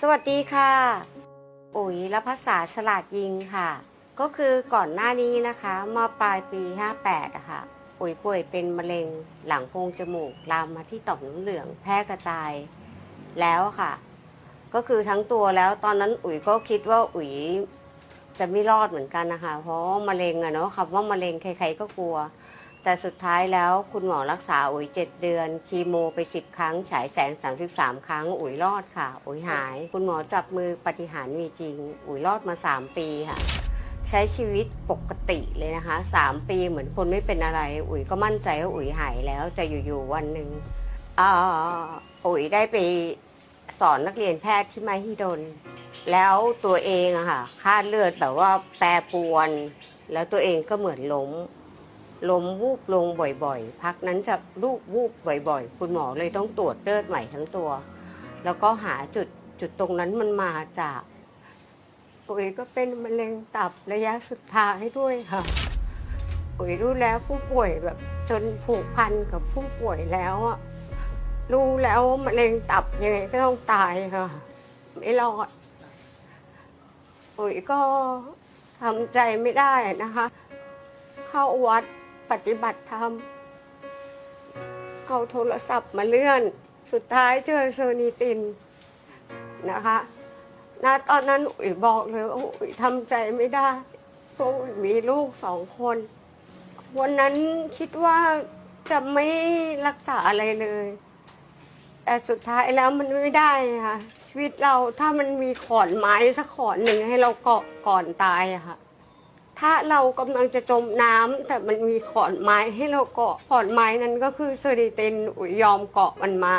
สวัสดีค่ะ อุ๋ยและภาษาฉลาดยิงค่ะ ก็คือก่อนหน้านี้นะคะมาปลายปี 58อะค่ะอุ๋ยป่วยเป็นมะเร็งหลังโพรงจมูกลามมาที่ต่อมน้ำเหลืองแพร่กระจาย แล้วค่ะ ก็คือทั้งตัวแล้วตอนนั้นอุ๋ยก็คิดว่าอุ๋ยจะไม่รอดเหมือนกันนะคะ เพราะมะเร็งอะเนาะคำว่ามะเร็งใครๆก็กลัว แต่สุดท้ายแล้วคุณหมอรักษาอุ๋ยเจ็ดเดือน คีโมไปสิบครั้ง ฉายแสง 33 ครั้ง อุ๋ยรอดค่ะ อุ๋ยหาย คุณหมอจับมือปฏิหารมีจริง อุ๋ยรอดมา 3 ปีค่ะ ใช้ชีวิตปกติเลยนะคะ 3 ปีเหมือนคนไม่เป็นอะไร อุ๋ยก็มั่นใจว่าอุ๋ยหายแล้วแต่อยู่ๆวันหนึ่งอ่าอุ๋ยได้ไปสอนนักเรียนแพทย์ที่มหิดล แล้วตัวเองอะค่ะค่าเลือดแบบว่าแปรปรวน แล้วตัวเองก็เหมือนล้ม ล้มวูบลงบ่อยๆ พักนั้นจะลูกวูบบ่อยๆ คุณหมอเลยต้องตรวจเลือดใหม่ทั้งตัว แล้วก็หาจุดจุดตรงนั้นมันมาจากอุ๋ยก็เป็นมะเร็งตับระยะสุดท้ายด้วยค่ะอุ๋ยรู้แล้วผู้ป่วยแบบจนผูกพันกับผู้ป่วยแล้วอะรู้แล้วมะเร็งตับยังไงก็ต้องตายค่ะ ไม่รอดอุ๋ยก็ทำใจไม่ได้นะคะ เข้าวัด ปฏิบัติธรรมเอาโทรศัพท์มาเลื่อน สุดท้ายเจอเซอร์นิตินนะคะณตอนนั้นอุ๋ยบอกเลยว่าอุ๋ยทำใจไม่ได้เพราะอุ๋ยมีลูกสองคน วันนั้นคิดว่าจะไม่รักษาอะไรเลย แต่สุดท้ายแล้วมันไม่ได้ค่ะชีวิตเราถ้ามันมีขอนไม้สักขอนหนึ่งให้เราเกาะก่อนตายค่ะ ถ้าเรากำลังจะจมน้ำแต่มันมีขอนไม้ให้เราเกาะขอนไม้นั้นก็คือเซอร์ดิเตนอุยยอมเกาะมันมา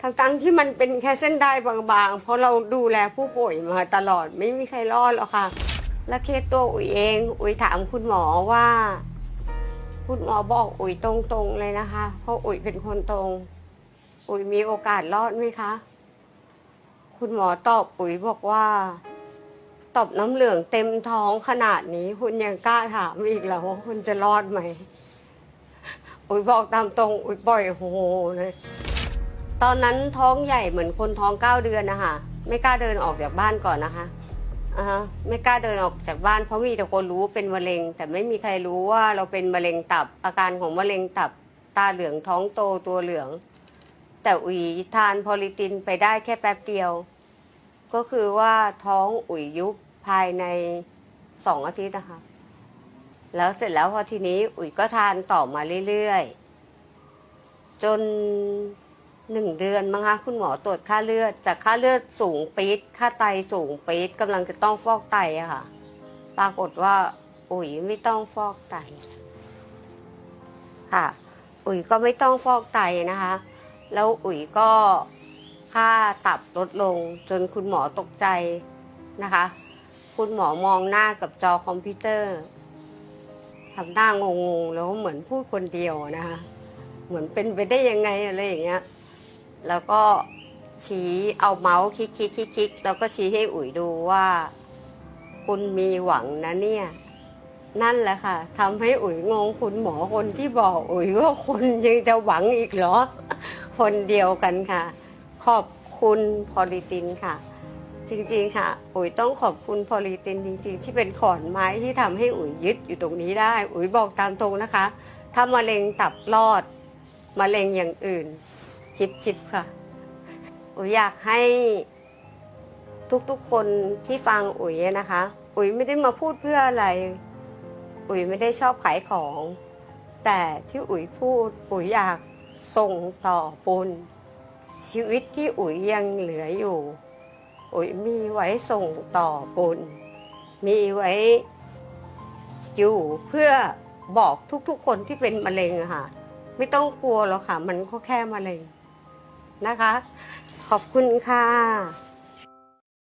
ทั้งๆที่มันเป็นแค่เส้นได้บางๆ เพราะเราดูแลผู้ป่วยมาตลอดไม่มีใครรอดหรอกค่ะ และเคสตัวอุ๋ยเอง อุ๋ยถามคุณหมอว่า คุณหมอบอกอุ๋ยตรงๆเลยนะคะ เพราะอุ๋ยเป็นคนตรง อุ๋ยมีโอกาสรอดไหมคะ คุณหมอตอบอุ๋ยบอกว่า ตอบน้ำเหลืองเต็มท้องขนาดนี้ คุณยังกล้าถามอีกเหรอว่าคุณจะรอดไหม อุ๋ยบอกตามตรง อุ๋ยปล่อยโฮเลย ตอนนั้นท้องใหญ่เหมือนคนท้องเก้าเดือนนะคะไม่กล้าเดินออกจากบ้านก่อนนะคะอ่าฮะไม่กล้าเดินออกจากบ้านเพราะมีแต่คนรู้เป็นมะเร็ง แต่ไม่มีใครรู้ว่าเราเป็นมะเร็งตับ อาการของมะเร็งตับ ตาเหลืองท้องโตตัวเหลือง แต่อุ๋ยทานพอลิตินไปได้แค่แป๊บเดียว ก็คือว่าท้องอุ๋ยยุบ ภายในสองอาทิตย์นะคะ แล้วเสร็จแล้วพอทีนี้ อุ๋ยก็ทานต่อมาเรื่อยๆ จนหนึ่งเดือนมั้งคะคุณหมอตรวจค่าเลือด จากค่าเลือดสูงปี๊ดค่าไตสูงปี๊ดกำลังจะต้องฟอกไตอะค่ะ ปรากฏว่า อุ๋ยไม่ต้องฟอกไต ค่ะ อุ๋ยก็ไม่ต้องฟอกไตนะคะ แล้วอุ๋ยก็ค่าตับลดลงจนคุณหมอตกใจนะคะ คุณหมอมองหน้ากับจอคอมพิวเตอร์ทำหน้างงๆแล้วก็เหมือนพูดคนเดียวนะคะเหมือนเป็นไปได้ยังไงอะไรอย่างเงี้ย แล้วก็ชี้เอาเมาส์คลิกคลิกคลิกคลิกแล้วก็ชี้ให้อุ๋ยดูว่า คุณมีหวังนะเนี่ย นั่นแหละค่ะทำให้อุ๋ยงงคุณหมอคนที่บอกอุ๋ยว่าคนยังจะหวังอีกเหรอ คนเดียวกันค่ะ ขอบคุณพอลิตินค่ะ จริงๆค่ะ อุ๋ยต้องขอบคุณพอลิตินจริง ๆ ที่เป็นขอนไม้ที่ทำให้อุ๋ยยึดอยู่ตรงนี้ได้ อุ๋ยบอกตามตรงนะคะ ถ้ามะเร็งตับรอดมะเร็งอย่างอื่น จิบจิบค่ะ อุ๋ยอยากให้ทุกๆคนที่ฟังอุ๋ยนะคะ อุ๋ยไม่ได้มาพูดเพื่ออะไร อุ๋ยไม่ได้ชอบขายของ แต่ที่อุ๋ยพูด อุ๋ยอยากส่งต่อปุญชีวิตที่อุ๋ยยังเหลืออยู่ อุ๋ยมีไว้ส่งต่อบุญ มีไว้อยู่เพื่อบอกทุกๆ คนที่เป็นมะเร็งค่ะ ไม่ต้องกลัวหรอกค่ะ มันก็แค่มะเร็งนะคะ ขอบคุณค่ะ